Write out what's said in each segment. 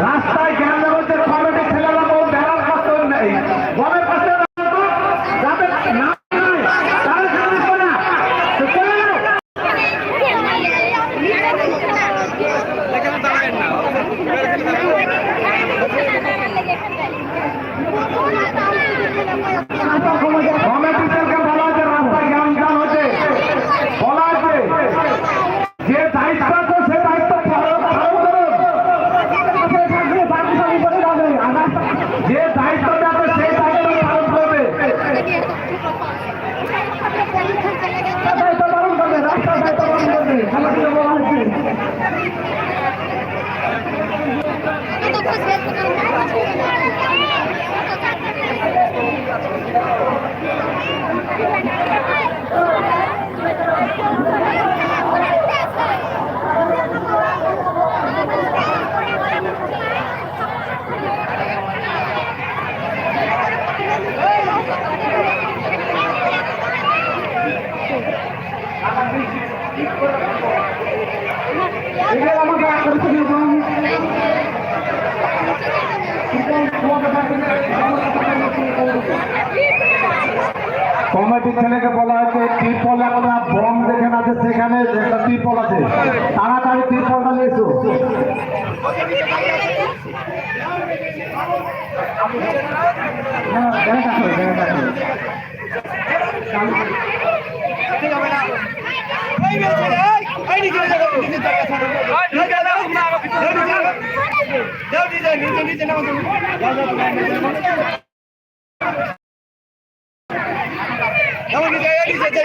রাস্তায় জ্ঞান বলতে কমিটি ছেলেরা বহু বেড়ার কাছে নেই বমের কাছে যাতে না নাই, তারা সামনে করে না। তো চলে যাও। কমিটিদেরকে বলা আছে রাস্তায় জ্ঞান জ্ঞান হচ্ছে বলা আছে যে দায়িত্ব আছে সে দায়িত্ব পালন পালন করুন যে দায়িত্ব আছে সেই দায়িত্ব পালন করবে দায়িত্ব পালন করবে রাস্তার দায়িত্ব পালন করবে আমাকে বলা হয়েছে কমিটির ছেলেকে বলা হয়েছে ত্রিপল একটা বম যেখানে আছে সেখানে একটা ত্রিপল আছে। তাড়াতাড়ি ত্রিপলটা নিয়ে এসো হ্যাঁ, ব্যাগ আছে, ব্যাগ আছে।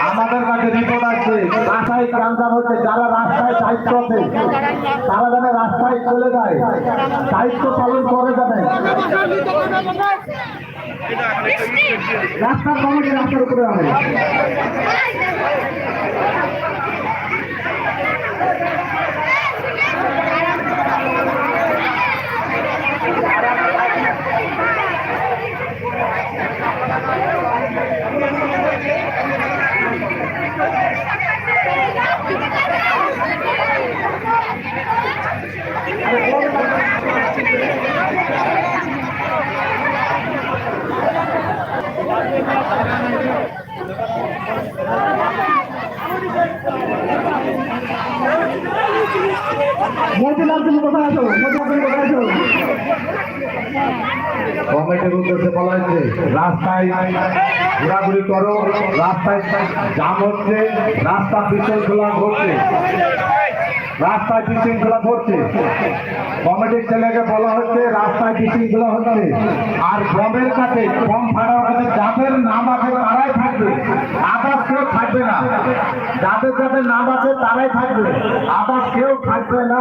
আমাদের কাছে রিপোর্ট আছে। রাস্তায় গ্রামজাম হচ্ছে যারা রাস্তায় দায়িত্ব আছে, তারা যেন রাস্তায় চলে যায়। দায়িত্ব পালন করে যাবে। রাস্তার কমিটি রাস্তার উপরে হবে। কোথায় আছো? তুমি কোথায় বলা হয়েছে রাস্তায় ঘোরাঘুরি করো, রাস্তায় জাম হচ্ছে, রাস্তা বিশৃঙ্খলা ঘটছে। রাস্তায় বিশৃঙ্খলা ঘটছে। কমিটির ছেলেকে বলা হচ্ছে রাস্তায় বিশৃঙ্খলা হচ্ছে। আর বমের কাছে বম ফাটার কাছে যাদের নাম আছে তারাই থাকবে। আদার্স কেউ থাকবে না। যাদের যাদের নাম আছে তারাই থাকবে। আদার্স কেউ থাকবে না।